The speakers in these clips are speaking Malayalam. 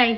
ഹായ്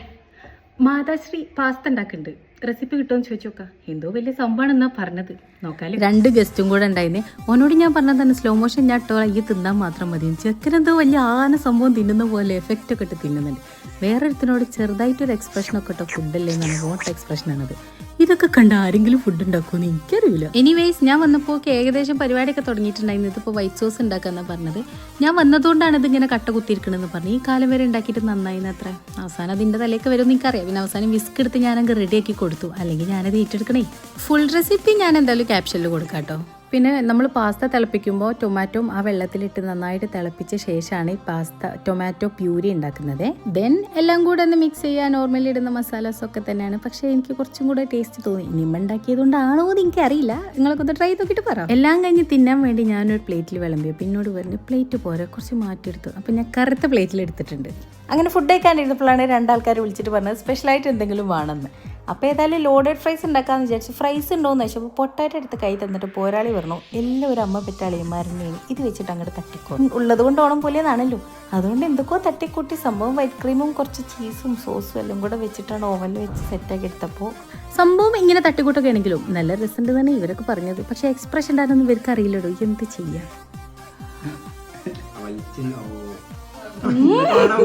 മാതാശ്രീ പാസ്ത ഉണ്ടാക്കുന്നുണ്ട് റെസിപ്പി കിട്ടുമെന്ന് ചോദിച്ചു നോക്കാം എന്തോ വലിയ സംഭവമാണെന്നാ പറഞ്ഞത്. നോക്കാൽ. രണ്ട് ഗസ്റ്റും കൂടെ ഉണ്ടായിരുന്നേ ഓനോട് ഞാൻ പറഞ്ഞത് തന്നെ സ്ലോ മോഷൻ ഞാൻ ഇട്ടോ ഈ തിന്നാൻ മാത്രം മതി. ചെക്കനെന്തോ വലിയ ആന സംഭവം തിന്നുന്ന പോലെ എഫക്റ്റ് ഒക്കെ ഇട്ട് തിന്നുന്നുണ്ട്. വേറെ ഒരുത്തിനോട് ചെറുതായിട്ടൊരു എക്സ്പ്രഷൻ ഒക്കെ ഇട്ടോ ഫുഡല്ലേ എന്നാണ് വോട്ട് എക്സ്പ്രഷൻ ആണത്. ഇതൊക്കെ കണ്ട ആരെങ്കിലും ഫുഡ് ഉണ്ടാക്കുമെന്ന് എനിക്കറിയില്ല എനിവേസ് ഞാൻ വന്നപ്പോൾ ഏകദേശം പരിപാടിയൊക്കെ തുടങ്ങിയിട്ടുണ്ടായിരുന്നു. ഇതിപ്പോൾ വൈറ്റ് സോസ് ഉണ്ടാക്കാന്നാണ് പറഞ്ഞത്. ഞാൻ വന്നതുകൊണ്ടാണ് ഇത് ഇങ്ങനെ കട്ട കുത്തിയിരിക്കണമെന്ന് പറഞ്ഞു ഈ കാലം വരെ ഉണ്ടാക്കിയിട്ട് നന്നായിരുന്നു അത്ര അവസാനം അതിന്റെ തലേക്ക് വരുമെന്ന് എനിക്കറിയാം. പിന്നെ അവസാനം വിസ്ക് എടുത്ത് ഞാനങ്ങ് റെഡിയാക്കി കൊടുത്തു. അല്ലെങ്കിൽ ഞാനത് ഏറ്റെടുക്കണേ. ഫുൾ റെസിപ്പി ഞാൻ എന്തായാലും ക്യാപ്ഷനിൽ കൊടുക്കാം കേട്ടോ പിന്നെ നമ്മൾ പാസ്ത തിളപ്പിക്കുമ്പോൾ ടൊമാറ്റോ ആ വെള്ളത്തിലിട്ട് നന്നായിട്ട് തിളപ്പിച്ച ശേഷമാണ് ഈ പാസ്ത ടൊമാറ്റോ പ്യൂരി ഉണ്ടാക്കുന്നത്. ദെൻ എല്ലാം കൂടെ ഒന്ന് മിക്സ് ചെയ്യാൻ നോർമലി ഇടുന്ന മസാലാസ് ഒക്കെ തന്നെയാണ്. പക്ഷേ എനിക്ക് കുറച്ചും കൂടെ ടേസ്റ്റ് തോന്നി. നിമ്മ ഉണ്ടാക്കിയതുകൊണ്ടാണോ എന്ന് എനിക്ക് അറിയില്ല നിങ്ങളൊക്കെ ഒന്ന് ട്രൈ നോക്കിയിട്ട് പറ. എല്ലാം കഴിഞ്ഞ് തിന്നാൻ വേണ്ടി ഞാനൊരു പ്ലേറ്റിൽ വിളമ്പി പിന്നോട് പറഞ്ഞു പ്ലേറ്റ് പോരെ കുറച്ച് മാറ്റിയെടുത്തു അപ്പം ഞാൻ കറുത്ത പ്ലേറ്റിൽ എടുത്തിട്ടുണ്ട്. അങ്ങനെ ഫുഡ് കഴിക്കാണ്ടിരുന്നപ്പോഴാണ് രണ്ടാൾക്കാർ വിളിച്ചിട്ട് പറഞ്ഞത് സ്പെഷ്യലായിട്ട് എന്തെങ്കിലും വേണമെന്ന്. അപ്പോൾ ഏതായാലും ലോഡഡ് ഫ്രൈസ് ഉണ്ടാക്കാമെന്ന് വിചാരിച്ചു ഫ്രൈസ് ഉണ്ടോയെന്ന് ചോദിച്ചപ്പോൾ പൊട്ടാറ്റ എടുത്ത് കൈ തന്നിട്ട് പോരാളി പറഞ്ഞു എല്ലാവരും അമ്മ പെറ്റാളിയന്മാരനെയും ഇത് വെച്ചിട്ട് അങ്ങോട്ട് തട്ടിക്കോ ഉള്ളത് കൊണ്ട് ഓണം പോലെയെന്നാണല്ലോ അതുകൊണ്ട് എന്തൊക്കെയോ തട്ടിക്കൂട്ടി സംഭവം വൈറ്റ് ക്രീമും കുറച്ച് ചീസും സോസും എല്ലാം കൂടെ വെച്ചിട്ടാണ് ഓവനിൽ വെച്ച് സെറ്റാക്കി എടുത്തപ്പോൾ സംഭവം ഇങ്ങനെ തട്ടിക്കൂട്ടൊക്കെ ആണെങ്കിലും നല്ല രസമുണ്ട് തന്നെ ഇവരൊക്കെ പറഞ്ഞത് പക്ഷേ എക്സ്പ്രഷൻ ഉണ്ടായിരുന്നു ഇവർക്ക് അറിയില്ലടോ എന്ത് ചെയ്യാം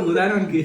ഊതാനോ എനിക്ക്